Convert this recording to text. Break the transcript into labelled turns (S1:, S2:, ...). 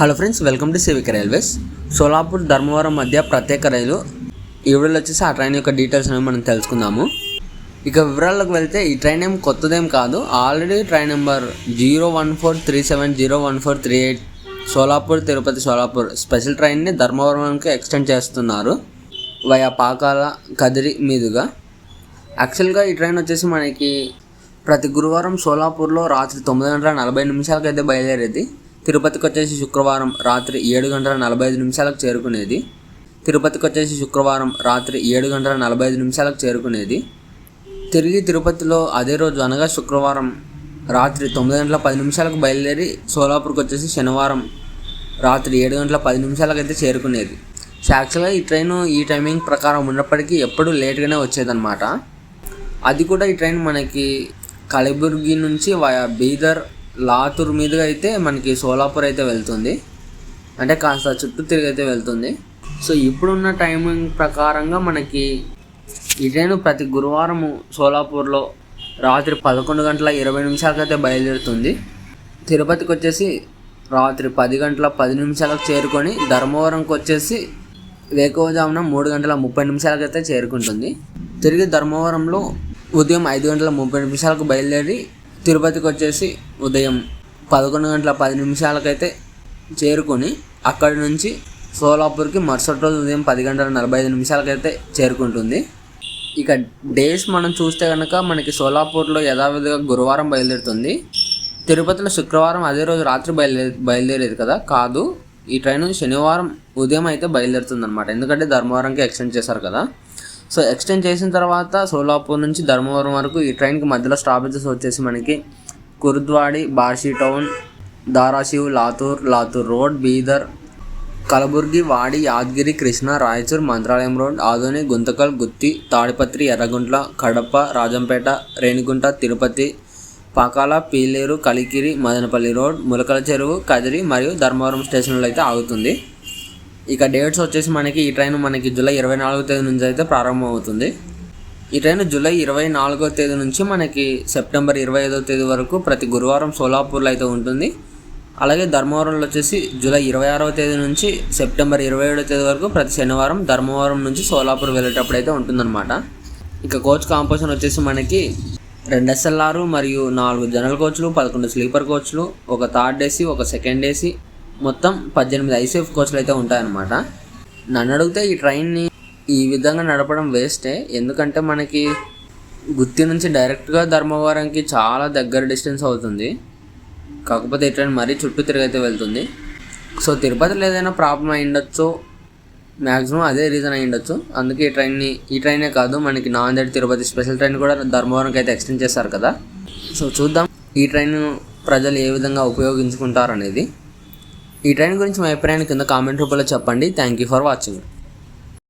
S1: Hello friends welcome to civic railways. Solapur Dharmavaram మధ్య ప్రత్యేక రైలు. ఈ వీడియోలో వచ్చేసి ఆ ట్రైన్ యొక్క డీటెయిల్స్ అనేవి మనం తెలుసుకుందాము. ఇక వివరాల్లోకి వెళ్తే ఈ ట్రైన్ ఏం కొత్తదేం కాదు. Already train number zero one four three seven zero one four three eight Solapur Tirupati Solapur special ట్రైన్ని ధర్మవరంకి ఎక్స్టెండ్ చేస్తున్నారు వయా పాకాల కదిరి మీదుగా. యాక్చువల్గా ఈ ట్రైన్ వచ్చేసి మనకి ప్రతి గురువారం సోలాపూర్లో రాత్రి తొమ్మిది గంటల నలభై నిమిషాలకు అయితే బయలుదేరేది. తిరుపతికి వచ్చేసి శుక్రవారం రాత్రి ఏడు గంటల నలభై ఐదు నిమిషాలకు చేరుకునేది. తిరుపతికి వచ్చేసి శుక్రవారం రాత్రి ఏడు గంటల నలభై ఐదు నిమిషాలకు చేరుకునేది. తిరిగి తిరుపతిలో అదే రోజు అనగా శుక్రవారం రాత్రి తొమ్మిది గంటల పది నిమిషాలకు బయలుదేరి సోలాపూర్కి వచ్చేసి శనివారం రాత్రి ఏడు గంటల పది నిమిషాలకు అయితే చేరుకునేది. యాక్చువల్గా ఈ ట్రైన్ ఈ టైమింగ్ ప్రకారం ఉన్నప్పటికీ ఎప్పుడు లేట్గానే వచ్చేదన్నమాట. అది కూడా ఈ ట్రైన్ మనకి కలబుర్గి నుంచి వయా బీదర్ లాతూర్ మీదుగా అయితే మనకి సోలాపూర్ అయితే వెళ్తుంది. అంటే కాస్త చుట్టూ తిరిగి అయితే వెళ్తుంది. సో ఇప్పుడున్న టైమింగ్ ప్రకారంగా మనకి ఈ ట్రైన్ ప్రతి గురువారము సోలాపూర్లో రాత్రి పదకొండు గంటల ఇరవై నిమిషాలకు అయితే బయలుదేరుతుంది. తిరుపతికి వచ్చేసి రాత్రి పది గంటల పది నిమిషాలకు చేరుకొని ధర్మవరంకి వచ్చేసి వేకువజామున మూడు గంటల ముప్పై నిమిషాలకు అయితే చేరుకుంటుంది. తిరిగి ధర్మవరంలో ఉదయం ఐదు గంటల ముప్పై నిమిషాలకు బయలుదేరి తిరుపతికి వచ్చేసి ఉదయం పదకొండు గంటల పది నిమిషాలకైతే చేరుకొని అక్కడి నుంచి సోలాపూర్కి మరుసటి రోజు ఉదయం పది గంటల నలభై ఐదు నిమిషాలకైతే చేరుకుంటుంది. ఇక డేస్ మనం చూస్తే కనుక మనకి సోలాపూర్లో యథావిధిగా గురువారం బయలుదేరుతుంది. తిరుపతిలో శుక్రవారం అదే రోజు రాత్రి బయలుదేరి బయలుదేరేది కదా? కాదు ఈ ట్రైన్ శనివారం ఉదయం అయితే బయలుదేరుతుంది అనమాట ఎందుకంటే ధర్మవరంకి ఎక్స్టెండ్ చేశారు కదా. సో ఎక్స్టెండ్ చేసిన తర్వాత సోలాపూర్ నుంచి ధర్మవరం వరకు ఈ ట్రైన్కి మధ్యలో స్టాపేజెస్ వచ్చేసి మనకి Kurduvadi Barshi town Dharashiv Latur Latur road Bidar Kalaburagi Wadi Yadgir Krishna Raichur Mantralayam road Adoni Guntakal Gooty Tadipatri Yerraguntla Kadapa Rajampet Renigunta Tirupati Pakala Piler Kalikiri Madanapalle road Mulakalacheruvu Kadiri మరియు ధర్మవరం స్టేషన్లో అయితే ఆగుతుంది. ఇక dates వచ్చేసి మనకి ఈ train మనకి July ఇరవై నాలుగో తేదీ నుంచి అయితే ప్రారంభమవుతుంది. ఈ ట్రైన్ జూలై ఇరవై నాలుగో తేదీ నుంచి మనకి సెప్టెంబర్ ఇరవై ఐదో తేదీ వరకు ప్రతి గురువారం సోలాపూర్లో అయితే ఉంటుంది. అలాగే ధర్మవరంలో వచ్చేసి జూలై ఇరవై ఆరవ తేదీ నుంచి సెప్టెంబర్ ఇరవై ఏడో తేదీ వరకు ప్రతి శనివారం ధర్మవరం నుంచి సోలాపూర్ వెళ్ళేటప్పుడు అయితే ఉంటుందన్నమాట. ఇక కోచ్ కాంపోజిషన్ వచ్చేసి మనకి రెండు ఎస్ఎల్ఆర్ మరియు నాలుగు జనరల్ కోచ్లు పదకొండు స్లీపర్ కోచ్లు ఒక థర్డ్ ఏసీ ఒక సెకండ్ ఏసీ మొత్తం పద్దెనిమిది ఐసీఎఫ్ కోచ్లు అయితే ఉంటాయన్నమాట. నన్ను అడిగితే ఈ ట్రైన్ని ఈ విధంగా నడపడం వేస్టే ఎందుకంటే మనకి గుత్తి నుంచి డైరెక్ట్గా ధర్మవరంకి చాలా దగ్గర డిస్టెన్స్ అవుతుంది. కాకపోతే ఈ ట్రైన్ మరీ చుట్టూ తిరిగైతే వెళ్తుంది. సో తిరుపతిలో ఏదైనా ప్రాబ్లం అయి ఉండొచ్చు మ్యాక్సిమం అదే రీజన్ అయి ఉండొచ్చు అందుకే ఈ ట్రైన్ని ఈ ట్రైనే కాదు మనకి నాందేడ్ తిరుపతి స్పెషల్ ట్రైన్ కూడా ధర్మవరంకి అయితే ఎక్స్టెండ్ చేశారు కదా. సో చూద్దాం ఈ ట్రైన్ ప్రజలు ఏ విధంగా ఉపయోగించుకుంటారు అనేది ఈ ట్రైన్ గురించి మీ అభిప్రాయాన్ని కింద కామెంట్ రూపంలో చెప్పండి. Thank you for watching